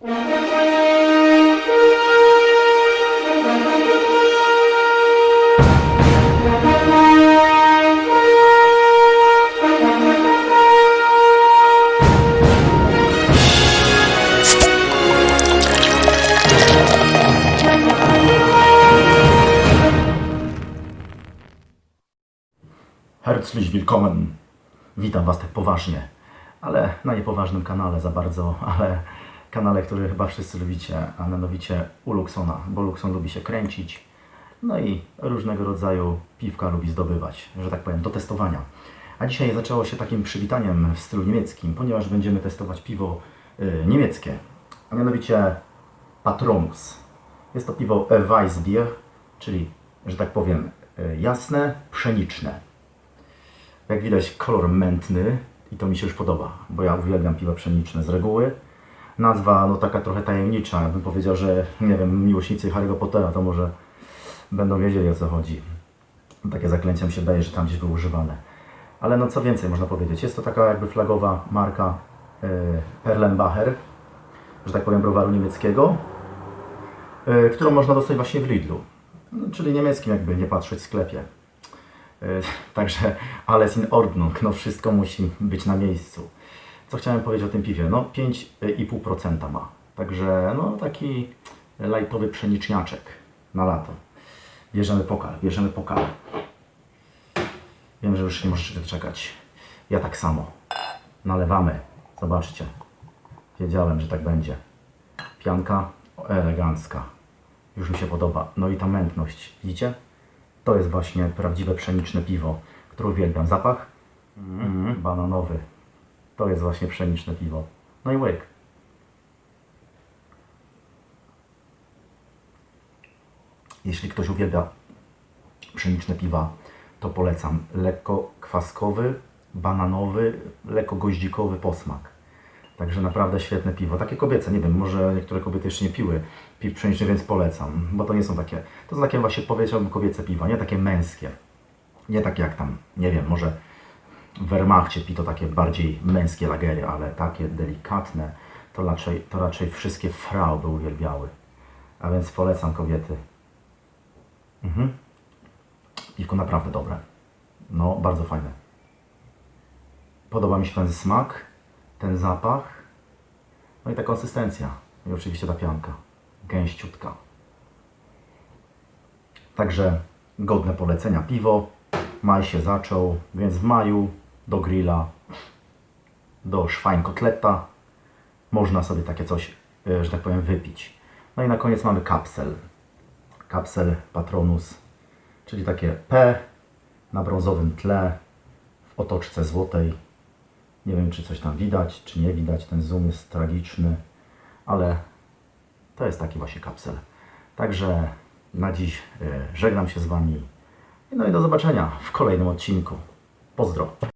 Herzlich willkommen. Witam Was tak poważnie, ale na niepoważnym kanale za bardzo, ale kanale, który chyba wszyscy lubicie, a mianowicie u Luxona, bo Luxon lubi się kręcić, no i różnego rodzaju piwka lubi zdobywać, że tak powiem, do testowania. A dzisiaj zaczęło się takim przywitaniem w stylu niemieckim, ponieważ będziemy testować piwo y, niemieckie, a mianowicie Patronus. Jest to piwo Weissbier, czyli, że tak powiem, y, jasne, pszeniczne. Jak widać kolor mętny i to mi się już podoba, bo ja uwielbiam piwa pszeniczne z reguły. Nazwa no taka trochę tajemnicza, ja bym powiedział, że nie wiem, miłośnicy Harry'ego Pottera to może będą wiedzieli o co chodzi. Takie zaklęcia mi się daje, że tam gdzieś były używane. Ale no co więcej można powiedzieć, jest to taka jakby flagowa marka y, Perlenbacher, że tak powiem browaru niemieckiego, y, którą można dostać właśnie w Lidlu, no, czyli niemieckim jakby nie patrzeć w sklepie. E, Także alles in Ordnung, no wszystko musi być na miejscu. Co chciałem powiedzieć o tym piwie? No 5,5% ma. Także no taki lajtowy pszeniczniaczek na lato. Bierzemy pokal, bierzemy pokal. Wiem, że już nie możecie doczekać. Ja tak samo. Nalewamy. Zobaczcie. Wiedziałem, że tak będzie. Pianka elegancka. Już mi się podoba. No i ta mętność. Widzicie? To jest właśnie prawdziwe pszeniczne piwo, które uwielbiam. Zapach mm, bananowy. To jest właśnie pszeniczne piwo. No i łyk. Jeśli ktoś uwielbia pszeniczne piwa, to polecam. Lekko kwaskowy, bananowy, lekko goździkowy posmak. Także naprawdę świetne piwo. Takie kobiece, nie wiem, może niektóre kobiety jeszcze nie piły piw pszenicznych, więc polecam, bo to nie są takie, to są takie właśnie powiedziałbym kobiece piwa, nie takie męskie. Nie takie jak tam, nie wiem, może w Wehrmachcie pi to takie bardziej męskie lagery, ale takie delikatne, to raczej, to raczej wszystkie frau by uwielbiały. A więc polecam kobiety. Mhm. Piwko naprawdę dobre. No, bardzo fajne. Podoba mi się ten smak, ten zapach, no i ta konsystencja. I oczywiście ta pianka, gęściutka. Także godne polecenia piwo. Maj się zaczął, więc w maju do grilla, do szwajnkotleta można sobie takie coś, e, że tak powiem, wypić. No i na koniec mamy kapsel. Kapsel Patronus, czyli takie P na brązowym tle w otoczce złotej. Nie wiem, czy coś tam widać, czy nie widać. Ten zoom jest tragiczny, ale to jest taki właśnie kapsel. Także na dziś e, żegnam się z Wami. No i do zobaczenia w kolejnym odcinku. Pozdro.